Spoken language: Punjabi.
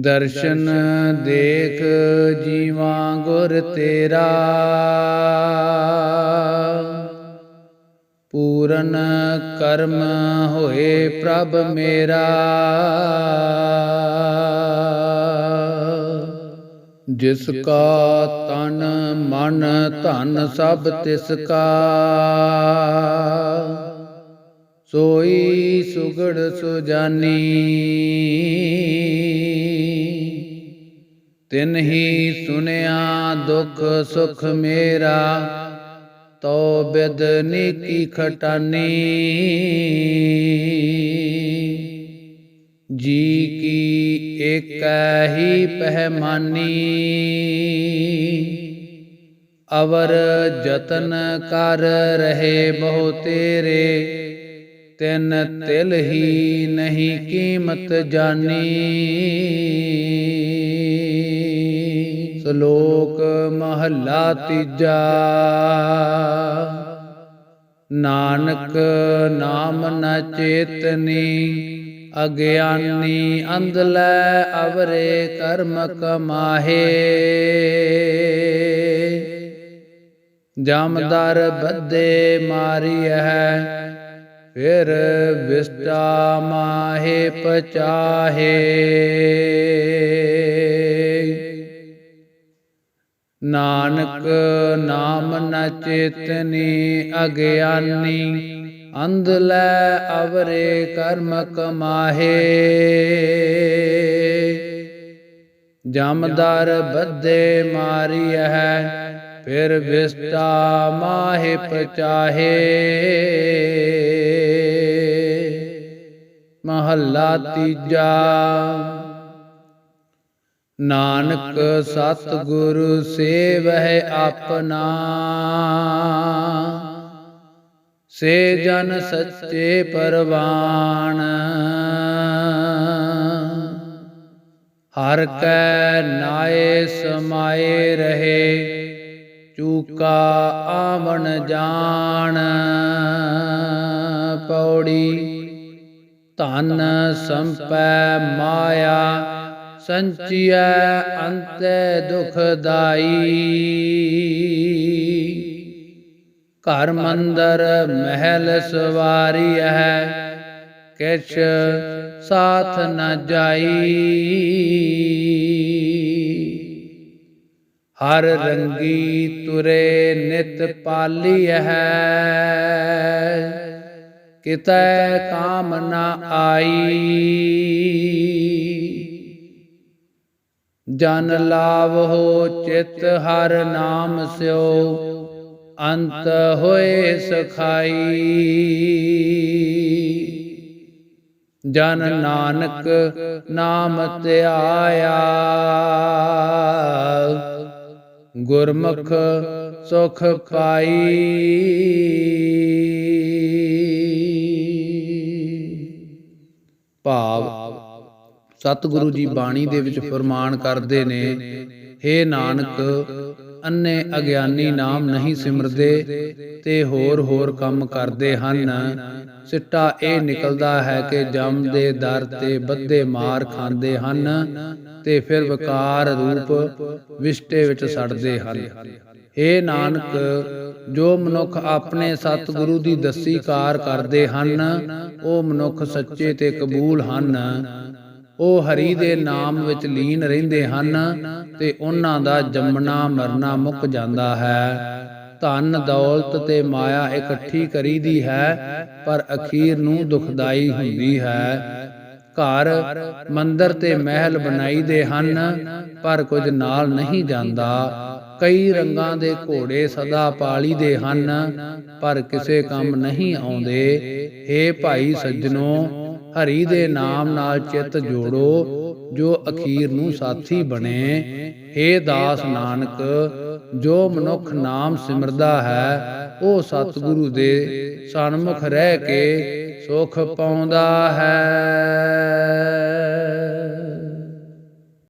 ਦਰਸ਼ਨ ਦੇਖ ਜੀਵਾ ਗੁਰ ਤੇਰਾ। ਪੂਰਨ ਕਰਮ ਹੋਏ ਪ੍ਰਭ ਮੇਰਾ। ਜਿਸ ਕਾ ਤਨ ਮਨ ਧਨ ਸਭ ਤਿਸ ਕਾ। ਸੋਈ ਸੁਗੜ ਸੁਜਾਨੀ। ਤਿਨ ਹੀ ਸੁਨਿਆ ਦੁਖ ਸੁਖ ਮੇਰਾ। ਤੋ ਬਿਦ ਨੀਕੀ ਖਟਾਨੀ। ਜੀ ਕੀ ਏਕੈ ਹੀ ਪਹਿਮਾਨੀ। ਅਵਰ ਜਤਨ ਕਰ ਰਹੇ ਬਹੁ ਤੇਰੇ। ਤਿਨ ਤਿਲ ਹੀ ਨਹੀਂ ਕੀਮਤ ਜਾਣੀ। ਸ਼ਲੋਕ ਮਹੱਲਾ ਤੀਜਾ। ਨਾਨਕ ਨਾਮ ਨ ਚੇਤਨੀ, ਅਗਿਆਨੀ ਅੰਧਲੈ ਅਵਰੇ ਕਰਮ ਕਮਾਹੇ। ਜਮਦਰ ਬੱਦੇ ਮਾਰੀਐ ਫਿਰ ਵਿਸਟਾ ਮਾਹੇ ਪਚਾਹੇ। ਨਾਨਕ ਨਾਮ ਨ ਚੇਤਨੀ ਅਗਿਆਨੀ ਅੰਧਲੈ ਅਵਰੇ ਕਰਮ ਕਮਾਹੇ। ਜਮਦਰ ਬੱਦੇ ਮਾਰੀ ਹੈ ਫਿਰ ਵਿਸਟਾ ਮਾਹੇ ਪਚਾਹੇ। ਮਹੱਲਾ ਤੀਜਾ। ਨਾਨਕ ਸਤ ਗੁਰੂ ਸੇਵਹਿ ਆਪਣਾ। ਸੇ ਜਨ ਸੱਚੇ ਪਰਵਾਨ ਹਰ ਕੈ ਨਾਏ ਸਮਾਏ ਰਹੇ, ਚੂਕਾ ਆਵਣ ਜਾਣ। ਪੌੜੀ ਧਨ ਸੰਪੈ ਮਾਇਆ, ਸੰਚਿਐ ਅੰਤੈ ਦੁਖਦਾਈ ਘਰ ਮੰਦਰ ਮਹਿਲ ਸਵਾਰੀ ਹੈ ਕਿਛ ਸਾਥ ਨ ਜਾਈ। ਹਰ ਰੰਗੀ ਤੁਰੇ ਨਿਤ ਹੈ ਕਿਤੈ ਕਾਮ ਨਾ ਆਈ। ਜਨ ਲਾਭ ਹੋ ਚਿਤ ਹਰ ਨਾਮ ਸਿਓ ਅੰਤ ਹੋਏ ਸਖਾਈ। ਜਨ ਨਾਨਕ ਨਾਮ ਧਿਆਇਆ, ਗੁਰਮੁਖ ਸੁਖ ਪਾਈ। ਭਾਵ, ਸਤਿਗੁਰੂ ਜੀ ਬਾਣੀ ਦੇ ਵਿੱਚ ਫਰਮਾਨ ਕਰਦੇ ਨੇ हे ਨਾਨਕ, ਅੰਨੇ ਅਗਿਆਨੀ ਨਾਮ ਨਹੀਂ ਸਿਮਰਦੇ, ਤੇ ਹੋਰ ਹੋਰ ਕੰਮ ਕਰਦੇ ਹਨ। ਸਿੱਟਾ ਇਹ ਨਿਕਲਦਾ ਹੈ ਕਿ ਜਮ ਦੇ ਦਰ ਤੇ ਬੱਦੇ ਮਾਰ ਖਾਂਦੇ ਹਨ, ਤੇ ਫਿਰ ਵਿਕਾਰ ਰੂਪ ਵਿਸ਼ਟੇ ਵਿੱਚ ਸੜਦੇ ਹਨ। ਏ ਨਾਨਕ, ਜੋ ਮਨੁੱਖ ਆਪਣੇ ਸਤਿਗੁਰੂ ਦੀ ਦੱਸੀ ਕਾਰ ਕਰਦੇ ਹਨ, ਉਹ ਮਨੁੱਖ ਸੱਚੇ ਤੇ ਕਬੂਲ ਹਨ। ਉਹ ਹਰੀ ਦੇ ਨਾਮ ਵਿੱਚ ਲੀਨ ਰਹਿੰਦੇ ਹਨ ਤੇ ਉਹਨਾਂ ਦਾ ਜੰਮਣਾ ਮਰਨਾ ਮੁੱਕ ਜਾਂਦਾ ਹੈ। ਧਨ, ਦੌਲਤ ਤੇ ਮਾਇਆ ਇਕੱਠੀ ਕਰੀਦੀ ਹੈ, ਪਰ ਅਖੀਰ ਨੂੰ ਦੁਖਦਾਈ ਹੁੰਦੀ ਹੈ। ਘਰ, ਮੰਦਰ ਤੇ ਮਹਿਲ ਬਣਾਈਦੇ ਹਨ, ਪਰ ਕੁਝ ਨਾਲ ਨਹੀਂ ਜਾਂਦਾ। ਕਈ ਰੰਗਾਂ ਦੇ ਘੋੜੇ ਸਦਾ ਪਾਲੀ ਦੇ ਹਨ, ਪਰ ਕਿਸੇ ਕੰਮ ਨਹੀਂ ਆਉਂਦੇ। ਏ ਭਾਈ ਸੱਜਣੋ, ਹਰੀ ਦੇ ਨਾਮ ਨਾਲ ਚਿੱਤ ਜੋੜੋ, ਜੋ ਅਖੀਰ ਨੂੰ ਸਾਥੀ ਬਣੇ। ਏ ਦਾਸ ਨਾਨਕ, ਜੋ ਮਨੁੱਖ ਨਾਮ ਸਿਮਰਦਾ ਹੈ, ਉਹ ਸਤਿਗੁਰੂ ਦੇ ਸਨਮੁਖ ਰਹਿ ਕੇ ਸੁਖ ਪਾਉਂਦਾ ਹੈ।